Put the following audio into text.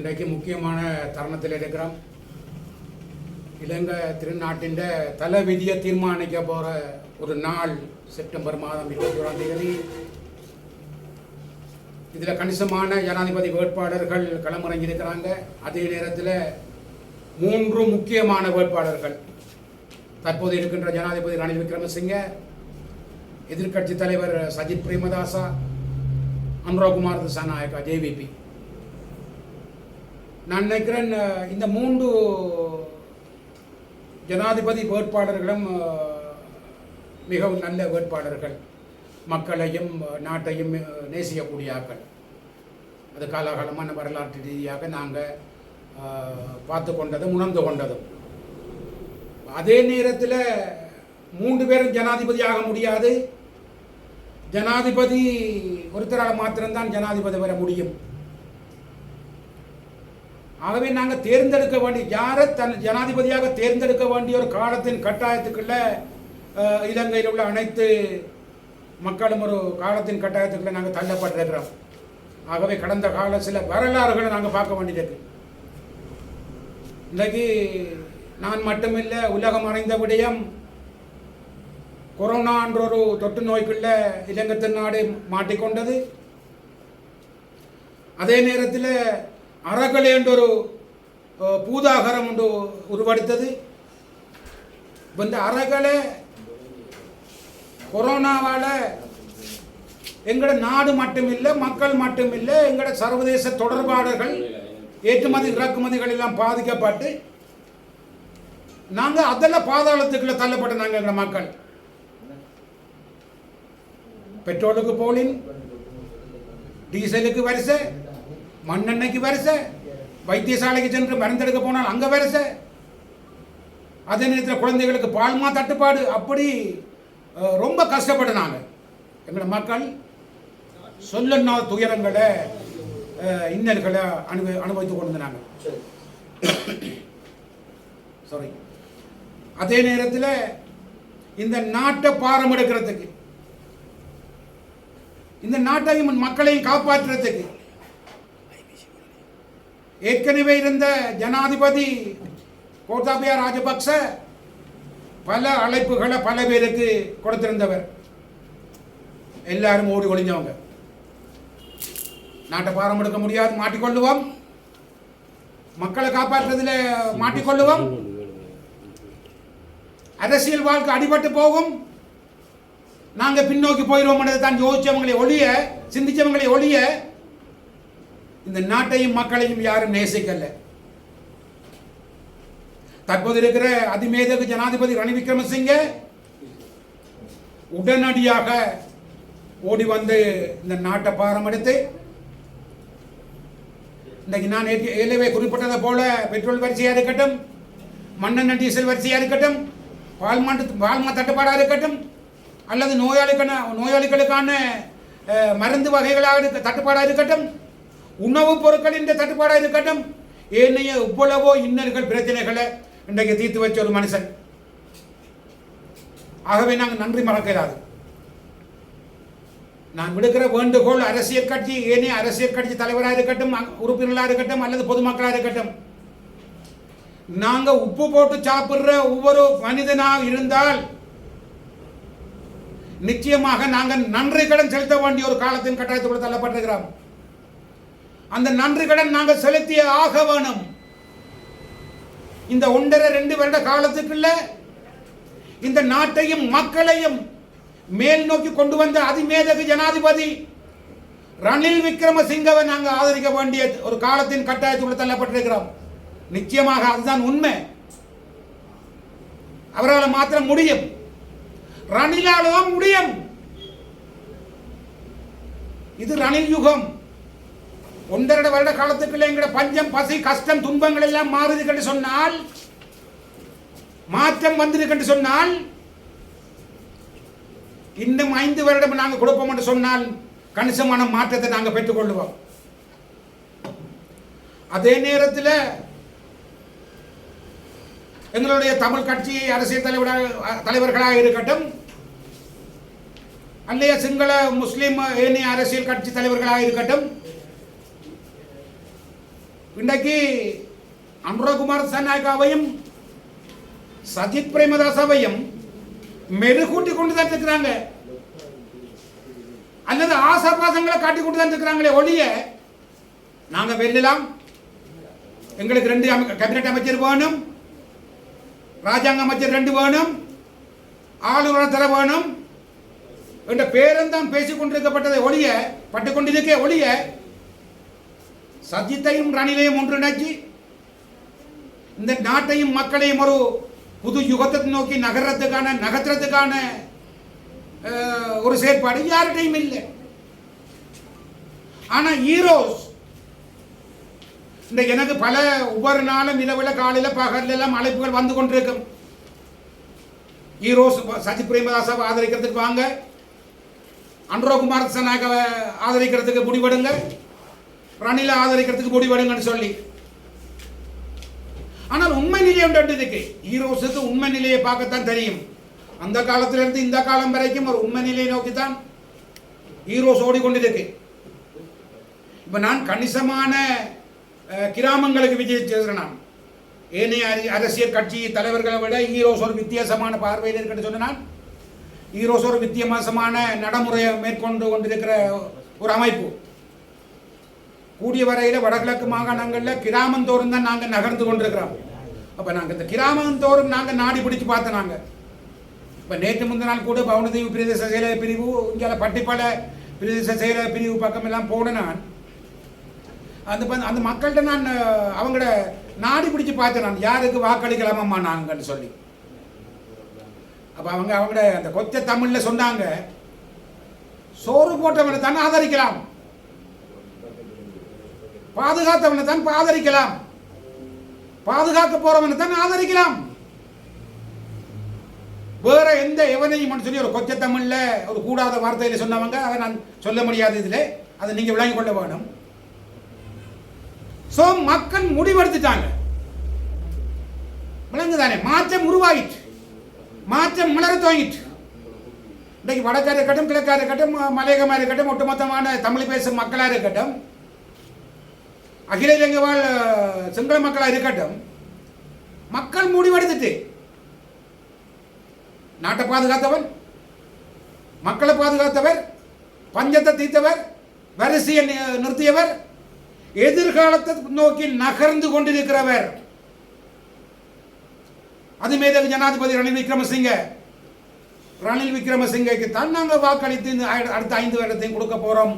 இன்றைக்கு முக்கியமான தருணத்தில் இருக்கிறோம் இலங்கை திருநாட்டின் தலைவிதியை தீர்மானிக்க போகிற ஒரு நாள் செப்டம்பர் மாதம் இருபத்தி ஓராம் தேதி. இதில் கணிசமான ஜனாதிபதி வேட்பாளர்கள் களமிறங்கியிருக்கிறாங்க அதே நேரத்தில் மூன்று முக்கியமான வேட்பாளர்கள் தற்போது இருக்கின்ற ஜனாதிபதி ரணில் விக்ரமசிங்க எதிர்க்கட்சி தலைவர் சஜித் பிரேமதாசா அனுராகுமார் திசாநாயக்கா ஜேவிபி. நான் நினைக்கிறேன் இந்த மூன்று ஜனாதிபதி வேட்பாளர்களும் மிகவும் நல்ல வேட்பாளர்கள். மக்களையும் நாட்டையும் அஹ், நேசிக்கக்கூடிய அது காலாகாலமான வரலாற்று ரீதியாக நாங்கள் பார்த்து கொண்டதும் உணர்ந்து கொண்டதும். அதே நேரத்தில் மூன்று பேரும் ஜனாதிபதி ஆக முடியாது. ஜனாதிபதி ஒருத்தரால் மாத்திரம்தான் ஜனாதிபதி வர முடியும். ஆகவே நாங்கள் தேர்ந்தெடுக்க வேண்டிய யாரை தன் ஜனாதிபதியாக தேர்ந்தெடுக்க வேண்டிய ஒரு காலத்தின் கட்டாயத்துக்குள்ள இலங்கையில் உள்ள அனைத்து மக்களும் ஒரு காலத்தின் கட்டாயத்துக்குள்ள நாங்கள் தள்ளப்பட்டிருக்கிறோம். ஆகவே கடந்த கால சில வரலாறுகளை நாங்கள் பார்க்க வேண்டியது இன்றைக்கு நான் மட்டுமில்லை உலகம் அடைந்த விடயம் கொரோனா என்ற ஒரு தொற்று நோய்க்குள்ள இலங்கை திருநாடு மாட்டிக்கொண்டது. அதே நேரத்தில் அறகலை என்ற ஒரு அஹ், பூதாகரம் ஒன்று உருவெடுத்தது. இப்போ இந்த அறகலை கொரோனாவால் எங்களோட நாடு மட்டுமில்லை மக்கள் மட்டுமில்லை எங்களோட சர்வதேச தொடர்பாளர்கள் ஏற்றுமதி இறக்குமதிகள் எல்லாம் பாதிக்கப்பட்டு நாங்கள் அதெல்லாம் பாதாளத்துக்குள்ள தள்ளப்பட்ட நாங்கள் எங்கள் மக்கள். பெட்ரோலுக்கு போலின் டீசலுக்கு வரிசை மண்ணெண்ணெய்க்கு வரிசை வைத்தியசாலைக்கு சென்று மருந்தெடுக்க போனால் அங்கே வரிசை அதே நேரத்தில் குழந்தைகளுக்கு பால்மா தட்டுப்பாடு அப்படி ரொம்ப கஷ்டப்படுனாங்க எங்களோட மக்கள் சொல்லனா துயரங்களை இன்னல்களை அனுபவி அனுபவித்து கொண்டு சாரி அதே நேரத்தில் இந்த நாட்டை பாரம் எடுக்கிறதுக்கு இந்த நாட்டையும் மக்களையும் காப்பாற்றுறதுக்கு ஏற்கனவே இருந்த ஜனாதிபதி கோத்தாபயா ராஜபக்ச பல அழைப்புகளை பல பேருக்கு கொடுத்திருந்தவர். எல்லாரும் ஓடி ஒளிஞ்சவங்க. நாட்டை பாரம் எடுக்க முடியாது மாட்டிக்கொள்ளுவோம். மக்களை காப்பாற்றுறதுல மாட்டிக்கொள்ளுவோம். அரசியல் வாழ்க்கை அடிபட்டு போகும். நாங்க பின்னோக்கி போயிடுவோம் தான் யோசிச்சவங்களை ஒழிய சிந்திச்சவங்களை ஒழிய இந்த நாட்டையும் மக்களையும் யாரும் நேசிக்கல. தற்போது இருக்கிற அதிமேதகு ஜனாதிபதி ரணில் விக்ரமசிங்க உடனடியாக ஓடி வந்து இந்த நாட்டை பாரம் எடுத்து இன்றைக்கு நான் ஏற்கனவே குறிப்பிட்டதை போல பெட்ரோல் வரிசையாக இருக்கட்டும் மண்ணெண்ண டீசல் வரிசையாக இருக்கட்டும் பால்மாட்டு பால்மா தட்டுப்பாடாக இருக்கட்டும் அல்லது நோயாளிக்கான நோயாளிகளுக்கான மருந்து வகைகளாக இருக்க தட்டுப்பாடாக இருக்கட்டும் உணவுப் பொருட்களின் தட்டுப்பாடாக இருக்கட்டும் ஏனைய இவ்வளவோ இன்னல்கள் பிரச்சனைகளை இன்றைக்கு தீர்த்து வச்ச ஒரு மனுஷன். ஆகவே நாங்கள் நன்றி மறக்கிறாது நான் விடுக்கிற வேண்டுகோள் அரசியல் கட்சி ஏனைய அரசியல் கட்சி தலைவராக இருக்கட்டும் உறுப்பினர்களாக இருக்கட்டும் அல்லது பொதுமக்களாக இருக்கட்டும். நாங்கள் உப்பு போட்டு சாப்பிடுற ஒவ்வொரு மனிதனாக இருந்தால் நிச்சயமாக நாங்கள் நன்றி கடன் செலுத்த வேண்டிய ஒரு காலத்தின் கட்டாயத்துக்குள்ள தள்ளப்பட்டிருக்கிறோம். அந்த நன்றி கடன் நாங்கள் செலுத்திய ஆக வேணும் இந்த ஒன்றரை ரெண்டு வருட காலத்துக்குள்ள இந்த நாட்டையும் மக்களையும் மேல் நோக்கி கொண்டு வந்த அதிமேதகு ஜனாதிபதி ரணில் விக்ரமசிங்கவை நாங்கள் ஆதரிக்க வேண்டிய ஒரு காலத்தின் கட்டாயத்துக்குள் தள்ளப்பட்டிருக்கிறோம். நிச்சயமாக அதுதான் உண்மை. அவரால் மாத்திரம் முடியும். ரணிலால தான் முடியும். இது ரணில் யுகம். ஒன்றரை வருட காலத்துக்குள்ள எங்கட பஞ்சம் பசி கஷ்டம் துன்பங்கள் எல்லாம் மாறுது என்று சொன்னால் மாற்றம் வந்திருக்கு என்று சொன்னால் இன்னும் ஐந்து வருடம் நாங்கள் கொடுப்போம் என்று சொன்னால் கணிசமான மாற்றத்தை நாங்கள் பெற்றுக்கொள்வோம் அதே நேரத்தில் எங்களுடைய தமிழ் கட்சி அரசியல் தலைவராக தலைவர்களாக இருக்கட்டும் அல்லைய சிங்கள முஸ்லீம் ஏனைய அரசியல் கட்சி தலைவர்களாக இருக்கட்டும் இன்றைக்கு அனுரகுமார் சன்னாயக்காவையும் சஜித் பிரேமதாசாவையும் மெருகூட்டி கொண்டு தான் இருக்கிறாங்க. அல்லது ஆசாபாசங்களை காட்டி கொண்டு தான் இருக்கிறாங்களே ஒழிய நாங்க வெல்லலாம். எங்களுக்கு ரெண்டு அமை- கேபினட் அமைச்சர் வேணும். ராஜாங்க அமைச்சர் ரெண்டு வேணும். ஆளுநர் தர வேணும். என்ற பேரந்தான் பேசிக் கொண்டிருக்கப்பட்டதை ஒழிய பட்டுக்கொண்டிருக்கே ஒழிய சஜித்தையும் ரணிலையும் ஒன்றிணைச்சு இந்த நாட்டையும் மக்களையும் ஒரு புது யுகத்தை நோக்கி நகர்றதுக்கான நகர்த்துறதுக்கான ஒரு செயற்பாடு யார்கிட்டையும் இல்லை. ஆனா ஹீரோஸ் இந்த எனக்கு பல ஒவ்வொரு நாளும் இரவுல காலையில பகல்ல எல்லாம் அழைப்புகள் வந்து கொண்டிருக்கும். ஈரோஸ் சஜித் பிரேமதாசாவை ஆதரிக்கிறதுக்கு வாங்க. அன்ரோகுமார் சனாக ஆதரிக்கிறதுக்கு முடிவெடுங்க. ரணில ஆதரிக்கிறதுக்கு முடிவெடுங்கன்னு சொல்லி. ஆனால் உண்மை நிலை ஒன்று இருக்கு. ஈரோஸுக்கு உண்மை நிலையை பார்க்கத்தான் தெரியும். அந்த காலத்திலிருந்து இந்த காலம் வரைக்கும் ஒரு உண்மை நிலையை நோக்கி தான் ஈரோஸ் ஓடிக்கொண்டிருக்கு இப்போ நான் கணிசமான கிராமங்களுக்கு விஜய் நான் ஏனைய அரசியல் கட்சி தலைவர்களை விட ஈரோஸ் ஒரு வித்தியாசமான பார்வையில் இருக்குன்னு சொன்னால் ஈரோஸ் ஒரு வித்தியாசமான நடைமுறையை மேற்கொண்டு கொண்டிருக்கிற ஒரு அமைப்பு. கூடிய வரையில் வடகிழக்கு மாகாணங்களில் கிராமந்தோறும் தான் நாங்கள் நகர்ந்து கொண்டிருக்கிறோம். அப்போ நாங்கள் இந்த கிராமந்தோறும் நாங்கள் நாடி பிடிச்சு பார்த்தோம் நாங்கள் இப்போ நேற்று முந்தின நாள் கூட பவுனதீவு பிரதேச செயலக பிரிவு இங்கே பட்டிப்பாள பிரதேச செயலக பிரிவு பக்கம் எல்லாம் போன நான் அந்த அந்த மக்கள்கிட்ட நான் அவங்கள நாடி பிடிச்சு பார்த்தேன் நான் யாருக்கு வாக்களிக்கலாமம்மா நாங்கன்னு சொல்லி. அப்போ அவங்க அவங்கள அந்த கொச்ச தமிழில் சொன்னாங்க. சோறு போட்டவனை தானே ஆதரிக்கலாம். பாதுகாத்தவனை தான் ஆதரிக்கலாம் பாதுகாக்க போறவனை தான் ஆதரிக்கலாம். வேற எந்த எவனையும் சொல்லி ஒரு கொச்ச தமிழ்ல ஒரு கூடாத வார்த்தையில சொன்னவங்க அதை நான் சொல்ல முடியாது இதுல. அதை நீங்க விளங்கி கொள்ள வேணும். சோ மக்கள் முடிவெடுத்துட்டாங்க. விளங்குதானே? மாற்றம் உருவாயிற்று. மாற்றம் மலர துவங்கிட்டு இன்றைக்கு வடக்கா இருக்கட்டும் கிழக்கார இருக்கட்டும் மலையகமாக இருக்கட்டும் ஒட்டுமொத்தமான தமிழ் பேசும் மக்களாக இருக்கட்டும் அகில இலங்கை வாழ் சிங்கள மக்களாக இருக்கட்டும் மக்கள் முடிவெடுத்துட்டு நாட்டை பாதுகாத்தவன் மக்களை பாதுகாத்தவர் பஞ்சத்தை தீர்த்தவர் வரிசையை நிறுத்தியவர் எதிர்காலத்தை நோக்கி நகர்ந்து கொண்டிருக்கிறவர். அது மேதகு ஜனாதிபதி ரணில் விக்ரமசிங்க ரணில் விக்ரமசிங்கைக்கு தான் நாங்கள் வாக்களித்து அடுத்த ஐந்து வருடத்தையும் கொடுக்க போறோம்.